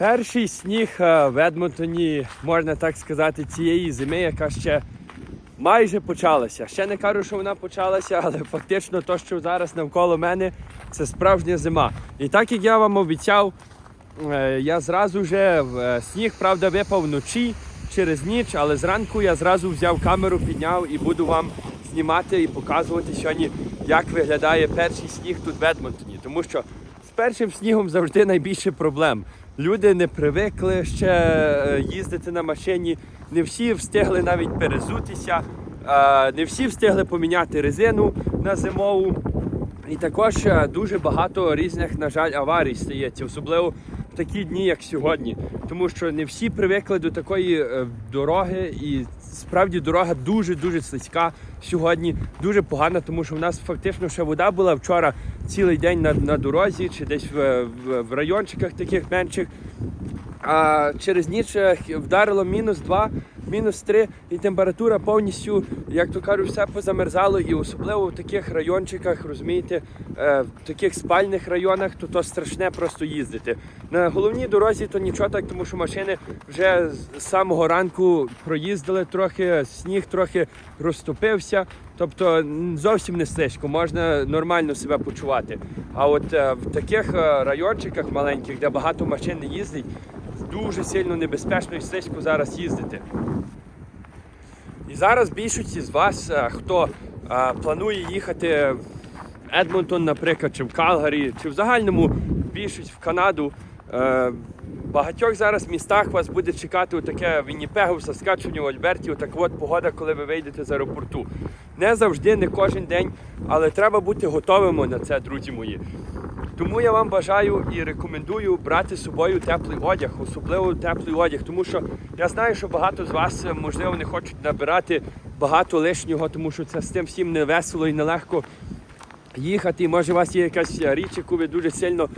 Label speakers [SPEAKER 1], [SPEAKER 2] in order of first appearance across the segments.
[SPEAKER 1] Перший сніг е, в Едмонтоні, можна так сказати, цієї зими, яка ще майже почалася. Ще не кажу, що вона почалася, але фактично то, що зараз навколо мене, це справжня зима. І так як я вам обіцяв, е, я зразу вже е, сніг, правда, випав вночі через ніч, але зранку я зразу взяв камеру, підняв і буду вам знімати і показувати сьогодні, як виглядає перший сніг тут в Едмонтоні. Тому що з першим снігом завжди найбільше проблем. Люди не привикли ще е, їздити на машині, не всі встигли навіть перезутися, е, не всі встигли поміняти резину на зимову. І також е, дуже багато різних, на жаль, аварій стається, особливо такі дні, як сьогодні. Тому що не всі привикли до такої е, дороги, і справді дорога дуже-дуже слизька сьогодні, дуже погана, тому що в нас фактично ще вода була вчора цілий день на, на дорозі, чи десь в, в, в райончиках таких менших. А через ніч е, вдарило мінус 2, мінус 3, і температура повністю, як то кажуть, все позамерзало. І особливо в таких райончиках, розумієте, е, в таких спальних районах, то то страшне просто їздити. На головній дорозі то нічого так, тому що машини вже з самого ранку проїздили трохи, сніг трохи розтопився. Тобто зовсім не слизько, можна нормально себе почувати. А от е, в таких е, райончиках маленьких, де багато машин їздить, дуже сильно небезпечно і слизько зараз їздити. І зараз більшості з вас, е, хто е, планує їхати в Едмонтон, наприклад, чи в Калгарі, чи в загальному більшість в Канаду. е, В багатьох зараз містах вас буде чекати таке Вінніпегу, в Саскачуні, в Альберті, така от погода, коли ви вийдете з аеропорту. Не завжди, не кожен день, але треба бути готовими на це, друзі мої. Тому я вам бажаю і рекомендую брати з собою теплий одяг, особливо теплий одяг, тому що я знаю, що багато з вас е, можливо не хочуть набирати багато лишнього, тому що це з тим всім не весело і нелегко їхати. Може, у вас є якась річ, яку ви дуже сильно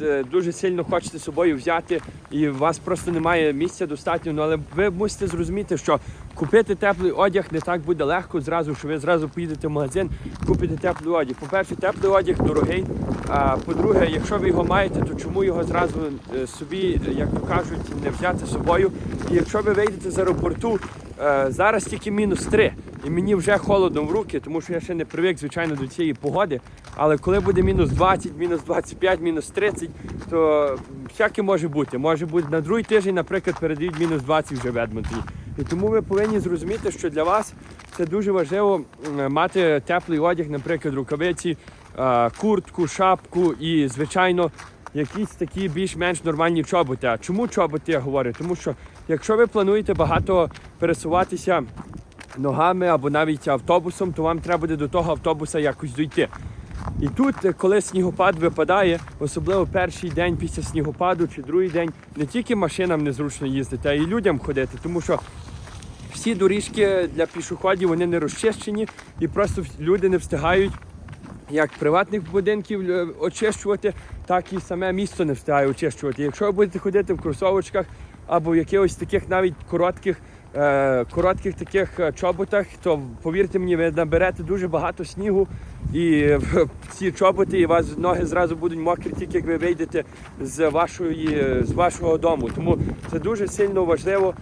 [SPEAKER 1] е, дуже сильно хочете з собою взяти, і у вас просто немає місця достатньо. Ну, але ви мусите зрозуміти, що купити теплий одяг не так буде легко зразу, що ви зразу поїдете в магазин, купите теплий одяг. По-перше, теплий одяг дорогий. А по-друге, якщо ви його маєте, то чому його зразу е, собі, е, як то кажуть, не взяти з собою? І якщо ви вийдете з аеропорту, е, зараз тільки мінус 3. І мені вже холодно в руки, тому що я ще не привик, звичайно, до цієї погоди. Але коли буде мінус 20, мінус 25, мінус 30, то всяке може бути. Може бути на другий тиждень, наприклад, передають мінус 20 вже в Едмонтоні. І тому ви повинні зрозуміти, що для вас це дуже важливо мати теплий одяг, наприклад, рукавиці, е, куртку, шапку і, звичайно, якісь такі більш-менш нормальні чоботи. А чому чоботи я говорю? Тому що якщо ви плануєте багато пересуватися ногами або навіть автобусом, то вам треба буде до того автобуса якось дійти. І тут, коли снігопад випадає, особливо перший день після снігопаду чи другий день, не тільки машинам незручно їздити, а й людям ходити, тому що всі доріжки для пішоходів вони не розчищені і просто люди не встигають як приватних будинків е, очищувати, так і саме місто не встигає очищувати. Якщо ви будете ходити в кросовочках або в якихось таких навіть коротких, е, коротких таких е, чоботах, то повірте мені, ви наберете дуже багато снігу і е, ці чоботи, і вас ноги зразу будуть мокрі, тільки як ви вийдете з вашої з вашого дому. Тому це дуже сильно важливо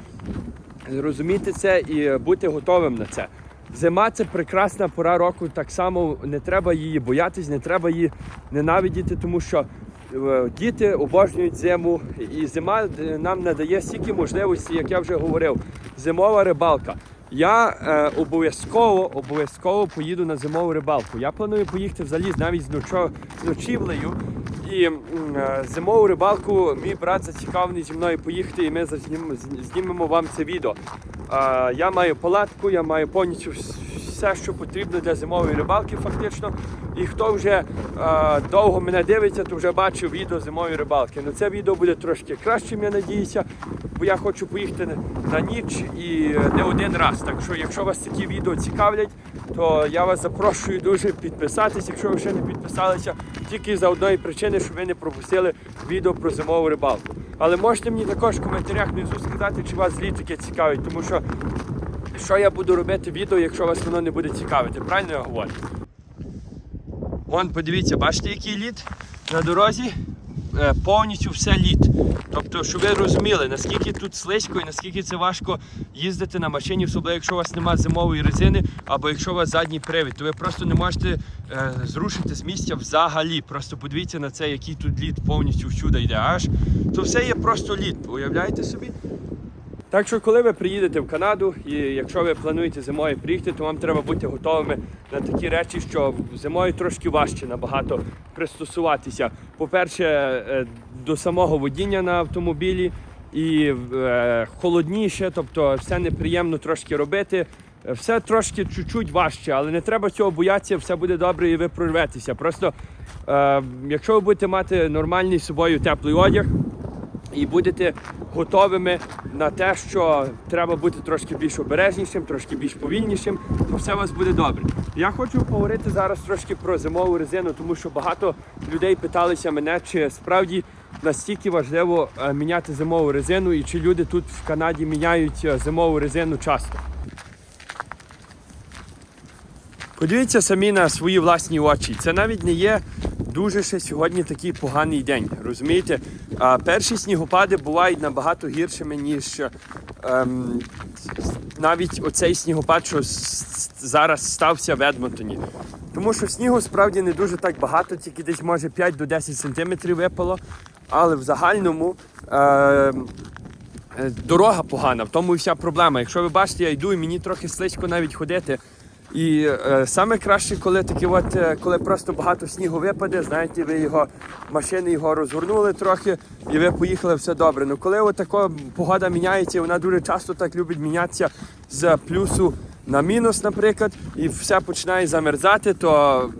[SPEAKER 1] зрозуміти це і бути готовим на це. Зима це прекрасна пора року. Так само не треба її боятись, не треба її ненавидіти, тому що е, діти обожнюють зиму, і зима е, нам надає стільки можливостей, як я вже говорив. Зимова рибалка. Я е, обов'язково обов'язково поїду на зимову рибалку. Я планую поїхати взагалі навіть з ночо, з ночівлею. І е, зимову рибалку мій брат зацікавлений зі мною поїхати, і ми знімемо вам це відео. Е, Я маю палатку, я маю повністю все, що потрібно для зимової рибалки, фактично. І хто вже е, довго мене дивиться, то вже бачив відео зимової рибалки. Ну це відео буде трошки кращим, я надіюся, бо я хочу поїхати на- ніч і не один раз. Так що, якщо вас такі відео цікавлять, то я вас запрошую дуже підписатись, якщо ви ще не підписалися, тільки за одної причини, щоб ви не пропустили відео про зимову рибалку. Але можете мені також в коментарях внизу сказати, чи вас злі таке цікавить, тому що що я буду робити відео, якщо вас воно не буде цікавити. Правильно я говорю? Вон, подивіться, бачите, який лід на дорозі. Е, повністю все лід. Тобто, щоб ви розуміли, наскільки тут слизько і наскільки це важко їздити на машині, особливо якщо у вас немає зимової резини, або якщо у вас задній привід, то ви просто не можете е, зрушити з місця взагалі. Просто подивіться на це, який тут лід повністю всюди йде. Аж то все є просто лід. Уявляєте собі? Так що, коли ви приїдете в Канаду, і якщо ви плануєте зимою приїхати, то вам треба бути готовими на такі речі, що зимою трошки важче набагато пристосуватися. По-перше, е, до самого водіння на автомобілі і е, холодніше, тобто все неприємно трошки робити. Все трошки чуть-чуть важче, але не треба цього боятися, все буде добре і ви прорветеся. Просто е, якщо ви будете мати нормальний з собою теплий одяг, і будете готовими на те, що треба бути трошки більш обережнішим, трошки більш повільнішим, то все у вас буде добре. Я хочу поговорити зараз трошки про зимову резину, тому що багато людей питалися мене, чи справді настільки важливо е, міняти зимову резину, і чи люди тут в Канаді міняють е, зимову резину часто. Подивіться самі на свої власні очі. Це навіть не є дуже ще сьогодні такий поганий день. Розумієте? А перші снігопади бувають набагато гіршими, ніж ем, навіть оцей снігопад, що зараз стався в Едмонтоні. Тому що снігу справді не дуже так багато, тільки десь може 5 до 10 сантиметрів випало. Але в загальному. ем, Е, Дорога погана, в тому і вся проблема. Якщо ви бачите, я йду і мені трохи слизько навіть ходити. І е, саме краще, коли такі от, е, коли просто багато снігу випаде, знаєте, ви його машини його розгорнули трохи, і ви поїхали все добре. Ну коли от погода міняється, вона дуже часто так любить мінятися з плюсу на мінус, наприклад, і все починає замерзати, то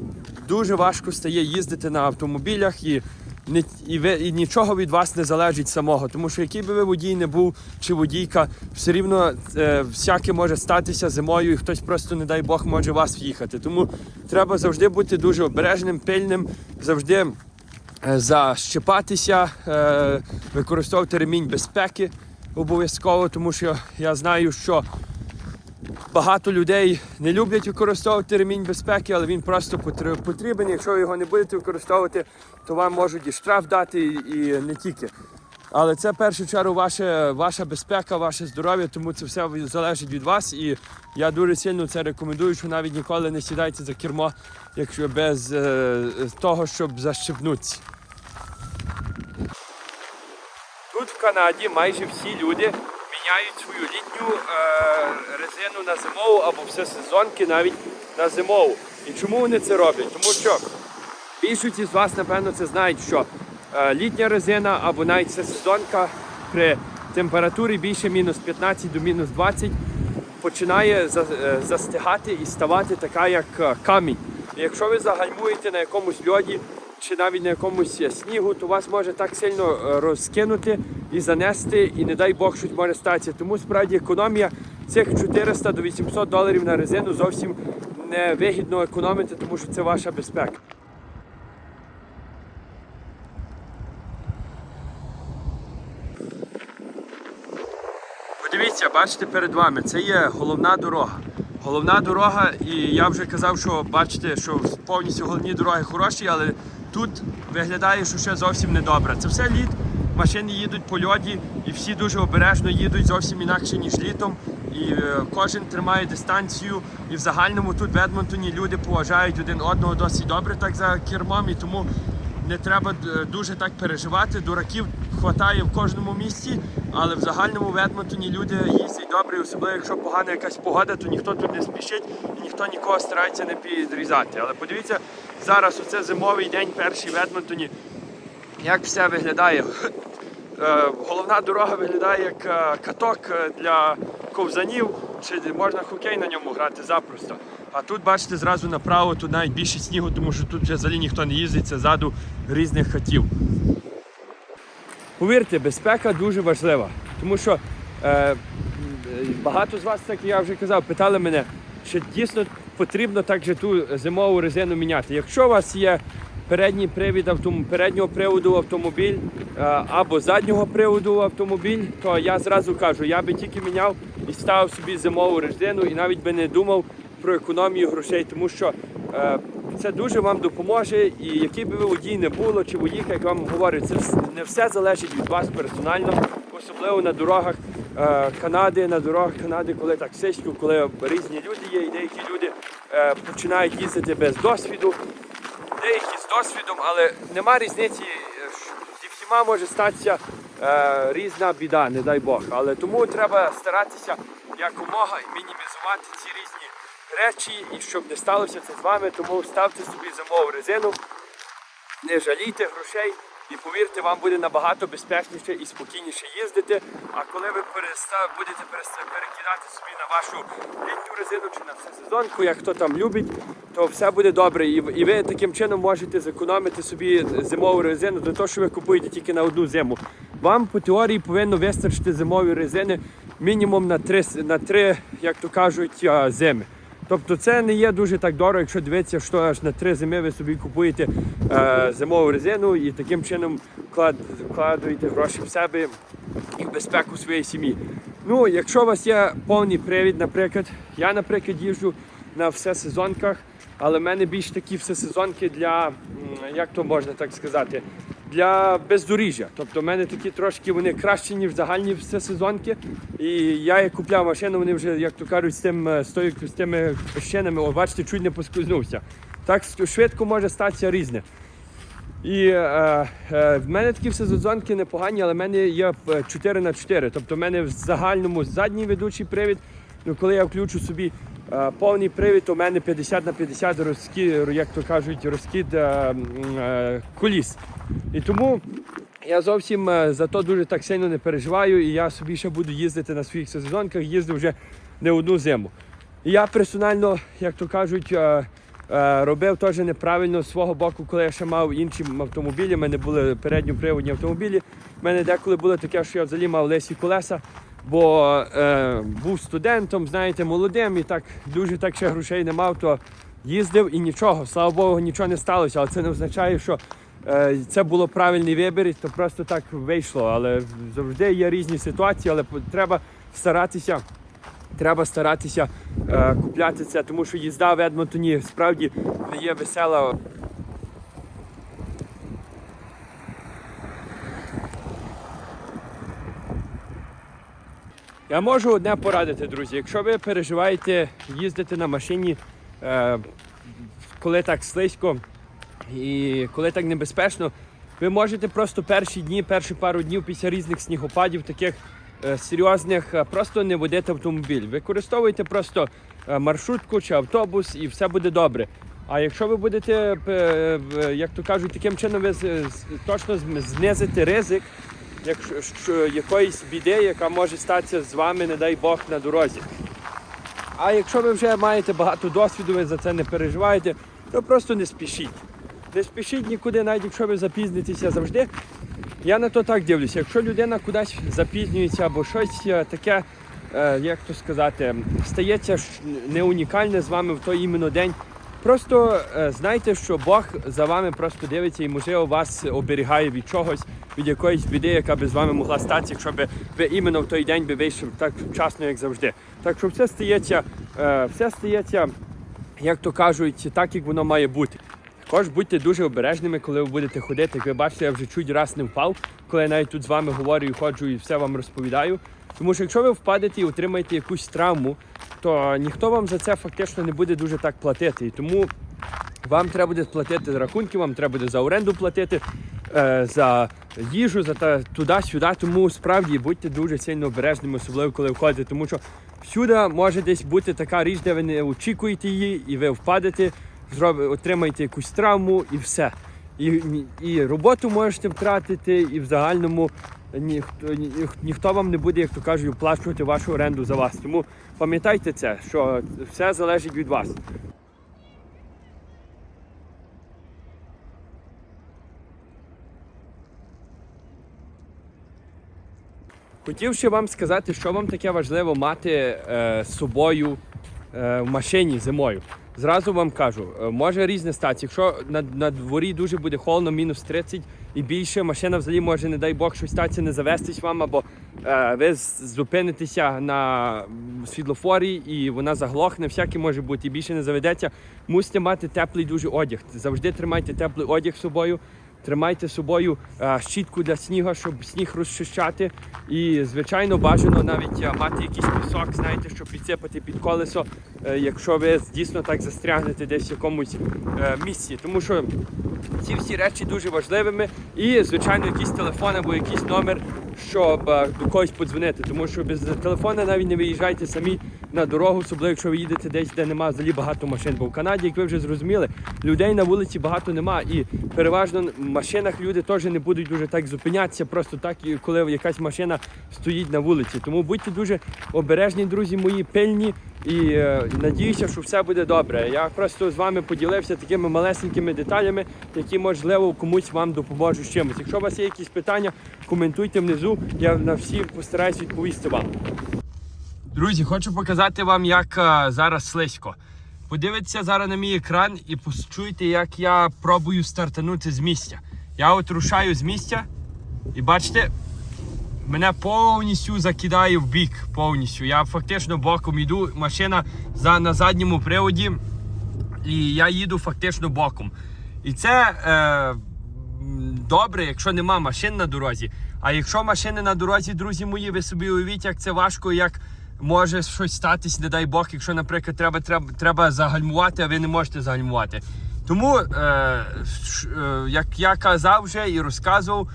[SPEAKER 1] дуже важко стає їздити на автомобілях і і, ви, і нічого від вас не залежить самого. Тому що який би ви водій не був чи водійка, все рівно е, всяке може статися зимою, і хтось просто, не дай Бог, може вас в'їхати. Тому треба завжди бути дуже обережним, пильним, завжди е, защепатися, е, використовувати ремінь безпеки обов'язково, тому що я знаю, що Багато людей не люблять використовувати ремінь безпеки, але він просто потрібен. Якщо ви його не будете використовувати, то вам можуть і штраф дати, і, не тільки. Але це в першу чергу ваша, ваша безпека, ваше здоров'я, тому це все залежить від вас. І я дуже сильно це рекомендую, що навіть ніколи не сідайте за кермо, якщо без е, того, щоб защепнутися. Тут в Канаді майже всі люди міняють свою літню е, резину на зимову або всесезонки навіть на зимову. І чому вони це роблять? Тому що більшість з вас, напевно, це знають, що е, літня резина або навіть всесезонка при температурі більше мінус 15 до мінус 20 починає за- е, застигати і ставати така, як е, камінь. І якщо ви загальмуєте на якомусь льоді чи навіть на якомусь е, снігу, то вас може так сильно е, розкинути і занести, і не дай Бог щось може статися. Тому справді економія цих 400 до 800 доларів на резину зовсім не вигідно економити, тому що це ваша безпека. Подивіться, бачите перед вами, це є головна дорога. Головна дорога, і я вже казав, що бачите, що повністю головні дороги хороші, але тут виглядає, що ще зовсім не добре. Це все лід, машини їдуть по льоді, і всі дуже обережно їдуть зовсім інакше, ніж літом. І е, кожен тримає дистанцію. І в загальному тут в Едмонтоні люди поважають один одного досить добре так за кермом, і тому не треба е, дуже так переживати. Дураків хватає в кожному місці, але в загальному в Едмонтоні люди їздять добре, особливо якщо погана якась погода, то ніхто тут не спішить і ніхто нікого старається не підрізати. Але подивіться, зараз оце зимовий день, перший в Едмонтоні, як все виглядає. Е, Головна дорога виглядає як е, каток е, для ковзанів, чи можна хокей на ньому грати запросто. А тут, бачите, зразу направо, тут навіть більше снігу, тому що тут взагалі ніхто не їздить, це ззаду різних хатів. Повірте, безпека дуже важлива, тому що е, багато з вас, так я вже казав, питали мене, чи дійсно потрібно так же ту зимову резину міняти. Якщо у вас є передній привід автом... переднього приводу автомобіль е, або заднього приводу автомобіль, то я зразу кажу, я би тільки міняв і ставив собі зимову резину і навіть би не думав про економію грошей, тому що е, це дуже вам допоможе. І який би ви водій не було, чи водійка, як вам говорю, це не все залежить від вас персонально, особливо на дорогах е, Канади, на дорогах Канади, коли так сильно, коли різні люди є, і деякі люди е, починають їздити без досвіду, деякі з досвідом, але нема різниці. е, Зі всіма може статися різна біда, не дай Бог. Але тому треба старатися якомога мінімізувати ці різні речі, і щоб не сталося це з вами. Тому ставте собі зимову резину, не жалійте грошей. І повірте, вам буде набагато безпечніше і спокійніше їздити. А коли ви переста- будете перекидати собі на вашу літню резину чи на всесезонку, як хто там любить, то все буде добре. І, і ви таким чином можете зекономити собі зимову резину до того, що ви купуєте тільки на одну зиму. Вам по теорії повинно вистачити зимової резини мінімум на три, на три як то кажуть, зими. Тобто це не є дуже так дорого, якщо дивитися, що аж на три зими ви собі купуєте е, зимову резину і таким чином вклад, вкладаєте гроші в себе і в безпеку своєї сім'ї. Ну, якщо у вас є повний привід, наприклад, я, наприклад, їжджу на всесезонках, але в мене більш такі всесезонки для, як то можна так сказати, для бездоріжжя. Тобто в мене такі трошки вони кращі, ніж загальні всесезонки. І я як купляв машину, вони вже, як то кажуть, з, тим, е, з, тою, з тими щинами, о, бачите, чуть не поскользнувся. Так швидко може статися різне. І е, е, в мене такі всесезонки непогані, але в мене є 4 на 4 Тобто в мене в загальному задній ведучий привід. Ну, коли я включу собі е, повний привід, в мене 50 на 50 розкид, як то кажуть, розкид е, е, коліс. І тому я зовсім е, за то дуже так сильно не переживаю, і я собі ще буду їздити на своїх сезонках, їздив вже не одну зиму. І я персонально, як то кажуть, е, е, робив теж неправильно з свого боку, коли я ще мав інші автомобілі. У мене були передньоприводні автомобілі. У мене деколи було таке, що я взагалі мав лесі колеса, бо е, був студентом, знаєте, молодим і так дуже так ще грошей не мав, то їздив і нічого. Слава Богу, нічого не сталося. Але це не означає, що е, це було правильний вибір, і то просто так вийшло. Але завжди є різні ситуації, але треба старатися. Треба старатися е, купляти тому що їзда в Едмонтоні справді є весела. Я можу одне порадити, друзі. Якщо ви переживаєте їздити на машині, е, коли так слизько і коли так небезпечно, ви можете просто перші дні, перші пару днів після різних снігопадів, таких е, серйозних, е, просто не водити автомобіль. Використовуйте просто маршрутку чи автобус і все буде добре. А якщо ви будете, як то кажуть, таким чином ви з- точно знизите ризик якщо що- якоїсь біди, яка може статися з вами, не дай Бог, на дорозі. А якщо ви вже маєте багато досвіду, ви за це не переживаєте, то просто не спішіть. Не спішіть нікуди, навіть якщо ви запізнитеся завжди. Я на то так дивлюся. Якщо людина кудись запізнюється або щось е, таке, е, як то сказати, стається не унікальне з вами в той іменно день. Просто е, знайте, що Бог за вами просто дивиться і можливо вас оберігає від чогось, від якоїсь біди, яка би з вами могла статися, якщо б ви іменно в той день би вийшли так вчасно, як завжди. Так що все стається, е, все стається, як то кажуть, так як воно має бути. Також будьте дуже обережними, коли ви будете ходити. Як ви бачите, я вже чуть раз не впав, коли я навіть тут з вами говорю і ходжу і все вам розповідаю. Тому що якщо ви впадете і отримаєте якусь травму, то ніхто вам за це фактично не буде дуже так платити. І тому вам треба буде платити за рахунки, вам треба буде за оренду платити, е, за їжу, за та туди-сюди. Тому справді будьте дуже сильно обережними, особливо коли входите, тому що всюди може десь бути така річ, де ви не очікуєте її, і ви впадете, отримаєте якусь травму і все. І, і роботу можете втратити, і в загальному ніхто, ні, ніхто вам не буде, як то кажуть, оплачувати вашу оренду за вас. Тому пам'ятайте це, що все залежить від вас. Хотів ще вам сказати, що вам таке важливо мати е, з собою е, в машині зимою. Зразу вам кажу, е, може різне стати. Якщо на, на дворі дуже буде холодно, мінус 30 і більше, машина взагалі може, не дай Бог, щось статися, не завестись вам, або е, ви зупинитеся на світлофорі і вона заглохне, всяке може бути, і більше не заведеться. Мусите мати теплий дуже одяг. Завжди тримайте теплий одяг з собою. Тримайте з собою е, щітку для снігу, щоб сніг розчищати. І, звичайно, бажано навіть е, мати якийсь пісок, знаєте, щоб підсипати під колесо, е, якщо ви дійсно так застрягнете десь в якомусь місці. Тому що ці всі речі дуже важливими. І, звичайно, якийсь телефон або якийсь номер, щоб до когось подзвонити. Тому що без телефона навіть не виїжджайте самі на дорогу, особливо якщо ви їдете десь, де немає взагалі багато машин. Бо в Канаді, як ви вже зрозуміли, людей на вулиці багато нема. І переважно машинах люди теж не будуть дуже так зупинятися, просто так, коли якась машина стоїть на вулиці. Тому будьте дуже обережні, друзі мої, пильні. І е, надіюся, що все буде добре. Я просто з вами поділився такими малесенькими деталями, які можливо комусь вам допоможуть з чимось. Якщо у вас є якісь питання, коментуйте внизу. Я на всі постараюсь відповісти вам. Друзі, хочу показати вам, як е, зараз слизько. Подивіться зараз на мій екран і почуйте, як я пробую стартанути з місця. Я от рушаю з місця і бачите, мене повністю закидає в бік. Повністю. Я фактично боком йду, машина за, на задньому приводі, і я їду фактично боком. І це е, добре, якщо нема машин на дорозі. А якщо машини на дорозі, друзі мої, ви собі уявіть, як це важко, як може щось статись, не дай Бог, якщо, наприклад, треба, треба, треба загальмувати, а ви не можете загальмувати. Тому, е, е, як я казав вже і розказував,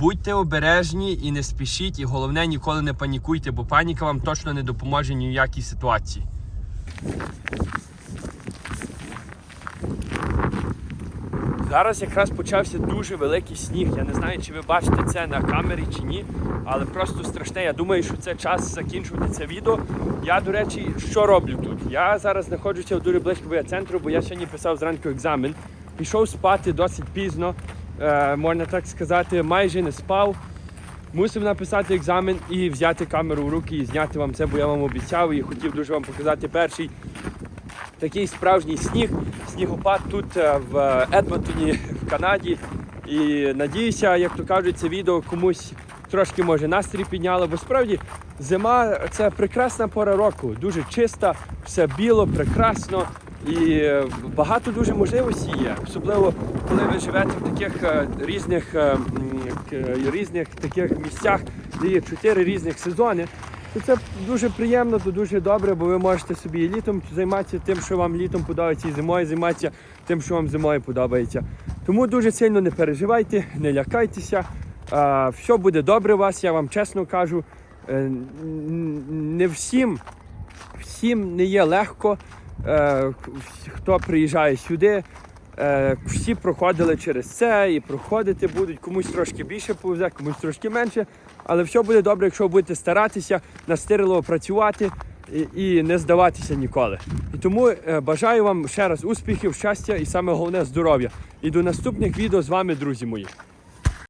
[SPEAKER 1] Будьте обережні і не спішіть, і головне ніколи не панікуйте, бо паніка вам точно не допоможе ні в якій ситуації. Зараз якраз почався дуже великий сніг. Я не знаю, чи ви бачите це на камері чи ні, але просто страшне. Я думаю, що це час закінчувати це відео. Я, до речі, що роблю тут? Я зараз знаходжуся дуже близько біля центру, бо я сьогодні писав зранку екзамен. Пішов спати досить пізно, е, можна так сказати, майже не спав. Мусив написати екзамен і взяти камеру в руки і зняти вам це, бо я вам обіцяв і хотів дуже вам показати перший такий справжній сніг, снігопад тут е, в Едмонтоні, в Канаді. І надіюся, як то кажуть, це відео комусь трошки може настрій підняло, бо справді зима це прекрасна пора року, дуже чиста, все біло, прекрасно. І багато дуже можливостей є, особливо коли ви живете в таких е, різних, е, різних таких місцях, де є чотири різних сезони. То це дуже приємно, то дуже добре, бо ви можете собі і літом займатися тим, що вам літом подобається, і зимою займатися тим, що вам зимою подобається. Тому дуже сильно не переживайте, не лякайтеся. Все буде добре у вас, я вам чесно кажу. Е, Не всім, всім не є легко, е, хто приїжджає сюди. Е, Всі проходили через це і проходити будуть. Комусь трошки більше повезе, комусь трошки менше. Але все буде добре, якщо будете старатися настирливо працювати і, і не здаватися ніколи. І тому е, бажаю вам ще раз успіхів, щастя і саме головне здоров'я. І до наступних відео з вами, друзі мої.